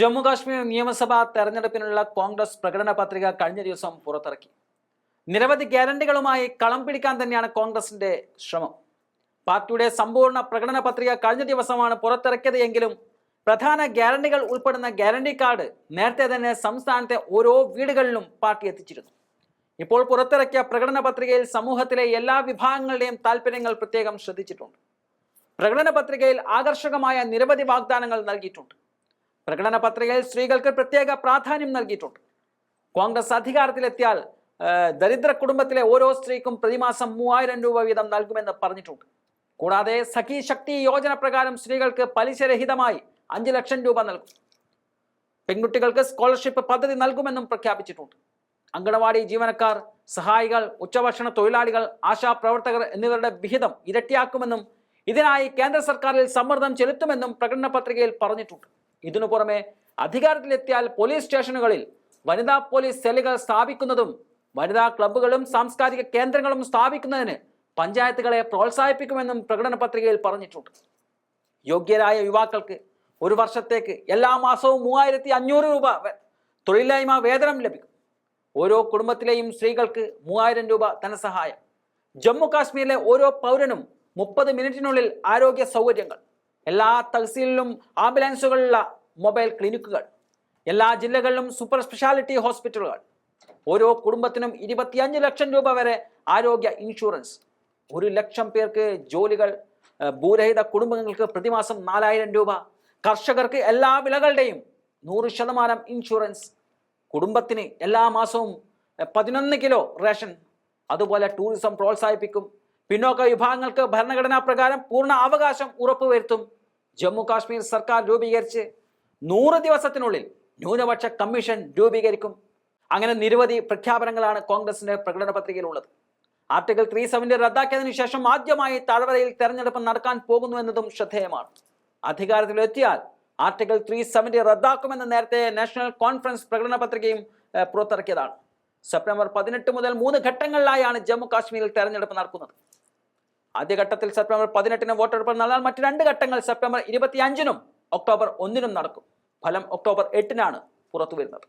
ജമ്മു കാശ്മീർ നിയമസഭാ തെരഞ്ഞെടുപ്പിനുള്ള കോൺഗ്രസ് പ്രകടന പത്രിക കഴിഞ്ഞ ദിവസം പുറത്തിറക്കി. നിരവധി ഗ്യാരണ്ടികളുമായി കളം പിടിക്കാൻ തന്നെയാണ് കോൺഗ്രസിന്റെ ശ്രമം. പാർട്ടിയുടെ സമ്പൂർണ പ്രകടന പത്രിക കഴിഞ്ഞ ദിവസമാണ് പുറത്തിറക്കിയത് എങ്കിലും പ്രധാന ഗ്യാരണ്ടികൾ ഉൾപ്പെടുന്ന ഗ്യാരണ്ടി കാർഡ് നേരത്തെ തന്നെ സംസ്ഥാനത്തെ ഓരോ വീടുകളിലും പാർട്ടി എത്തിച്ചിരുന്നു. ഇപ്പോൾ പുറത്തിറക്കിയ പ്രകടന പത്രികയിൽ സമൂഹത്തിലെ എല്ലാ വിഭാഗങ്ങളുടെയും താല്പര്യങ്ങൾ പ്രത്യേകം ശ്രദ്ധിച്ചിട്ടുണ്ട്. പ്രകടന പത്രികയിൽ ആകർഷകമായ നിരവധി വാഗ്ദാനങ്ങൾ നൽകിയിട്ടുണ്ട്. പ്രകടന പത്രികയിൽ സ്ത്രീകൾക്ക് പ്രത്യേക പ്രാധാന്യം നൽകിയിട്ടുണ്ട്. കോൺഗ്രസ് അധികാരത്തിലെത്തിയാൽ ദരിദ്ര കുടുംബത്തിലെ ഓരോ സ്ത്രീക്കും പ്രതിമാസം മൂവായിരം രൂപ വീതം നൽകുമെന്ന് പറഞ്ഞിട്ടുണ്ട്. കൂടാതെ സഖി ശക്തി യോജന പ്രകാരം സ്ത്രീകൾക്ക് പലിശരഹിതമായി അഞ്ച് ലക്ഷം രൂപ നൽകും. പെൺകുട്ടികൾക്ക് സ്കോളർഷിപ്പ് പദ്ധതി നൽകുമെന്നും പ്രഖ്യാപിച്ചിട്ടുണ്ട്. അങ്കണവാടി ജീവനക്കാർ സഹായികൾ ഉച്ചഭക്ഷണ തൊഴിലാളികൾ ആശാപ്രവർത്തകർ എന്നിവരുടെ വിഹിതം ഇരട്ടിയാക്കുമെന്നും ഇതിനായി കേന്ദ്ര സർക്കാരിൽ സമ്മർദ്ദം ചെലുത്തുമെന്നും പ്രകടന പത്രികയിൽ പറഞ്ഞിട്ടുണ്ട്. ഇതിനു പുറമെ അധികാരത്തിലെത്തിയാൽ പോലീസ് സ്റ്റേഷനുകളിൽ വനിതാ പോലീസ് സെല്ലുകൾ സ്ഥാപിക്കുന്നതും വനിതാ ക്ലബ്ബുകളും സാംസ്കാരിക കേന്ദ്രങ്ങളും സ്ഥാപിക്കുന്നതിന് പഞ്ചായത്തുകളെ പ്രോത്സാഹിപ്പിക്കുമെന്നും പ്രകടന പത്രികയിൽ പറഞ്ഞിട്ടുണ്ട്. യോഗ്യരായ യുവാക്കൾക്ക് ഒരു വർഷത്തേക്ക് എല്ലാ മാസവും മൂവായിരത്തി അഞ്ഞൂറ് രൂപ തൊഴിലില്ലായ്മ വേതനം ലഭിക്കും. ഓരോ കുടുംബത്തിലെയും സ്ത്രീകൾക്ക് മൂവായിരം രൂപ ധനസഹായം. ജമ്മു കാശ്മീരിലെ ഓരോ പൗരനും മുപ്പത് മിനിറ്റിനുള്ളിൽ ആരോഗ്യ സൗകര്യങ്ങൾ. എല്ലാ തഹസീലിലും ആംബുലൻസുകളുള്ള മൊബൈൽ ക്ലിനിക്കുകൾ എല്ലാ ജില്ലകളിലും സൂപ്പർ സ്പെഷ്യാലിറ്റി ഹോസ്പിറ്റലുകൾ ഓരോ കുടുംബത്തിനും ഇരുപത്തിയഞ്ച് ലക്ഷം രൂപ വരെ ആരോഗ്യ ഇൻഷുറൻസ്. ഒരു ലക്ഷം പേർക്ക് ജോലികൾ ഭൂരഹിത കുടുംബങ്ങൾക്ക് പ്രതിമാസം നാലായിരം രൂപ. കർഷകർക്ക് എല്ലാ വിളകളുടെയും നൂറ് ശതമാനം ഇൻഷുറൻസ്. കുടുംബത്തിന് എല്ലാ മാസവും പതിനൊന്ന് കിലോ റേഷൻ. അതുപോലെ ടൂറിസം പ്രോത്സാഹിപ്പിക്കും. പിന്നോക്ക വിഭാഗങ്ങൾക്ക് ഭരണഘടനാ പ്രകാരം പൂർണ അവകാശം ഉറപ്പുവരുത്തും. ജമ്മു കാശ്മീർ സർക്കാർ രൂപീകരിച്ച് നൂറ് ദിവസത്തിനുള്ളിൽ ന്യൂനപക്ഷ കമ്മീഷൻ രൂപീകരിക്കും. അങ്ങനെ നിരവധി പ്രഖ്യാപനങ്ങളാണ് കോൺഗ്രസിന്റെ പ്രകടന പത്രികയിലുള്ളത്. ആർട്ടിക്കിൾ ത്രീ സെവന്റി റദ്ദാക്കിയതിനു ശേഷം ആദ്യമായി താഴ്വരയിൽ തെരഞ്ഞെടുപ്പ് നടക്കാൻ പോകുന്നു എന്നതും ശ്രദ്ധേയമാണ്. അധികാരത്തിലെത്തിയാൽ ആർട്ടിക്കിൾ ത്രീ സെവന്റി റദ്ദാക്കുമെന്ന് നേരത്തെ നാഷണൽ കോൺഫറൻസ് പ്രകടന പത്രികയും പുറത്തിറക്കിയതാണ്. സെപ്റ്റംബർ പതിനെട്ട് മുതൽ മൂന്ന് ഘട്ടങ്ങളിലായാണ് ജമ്മു കാശ്മീരിൽ തെരഞ്ഞെടുപ്പ് നടക്കുന്നത്. ആദ്യഘട്ടത്തിൽ സെപ്റ്റംബർ പതിനെട്ടിന് വോട്ടെടുപ്പ് നടന്നാൽ മറ്റ് രണ്ട് ഘട്ടങ്ങൾ സെപ്റ്റംബർ ഇരുപത്തിയഞ്ചിനും ഒക്ടോബർ ഒന്നിനും നടക്കും. ഫലം ഒക്ടോബർ എട്ടിനാണ് പുറത്തു വരുന്നത്